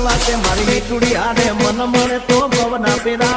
વાતે મારી મીઠુડી હારે મન મને તો પવના પેરા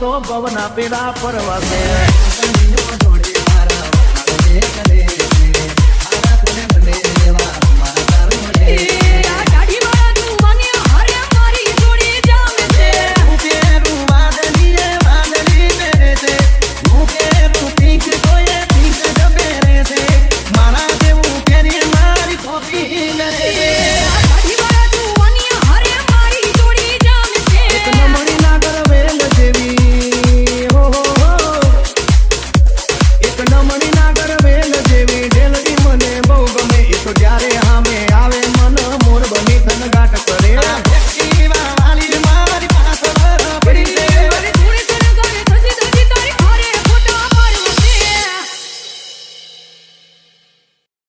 તો પવના પીડા પરવાસે.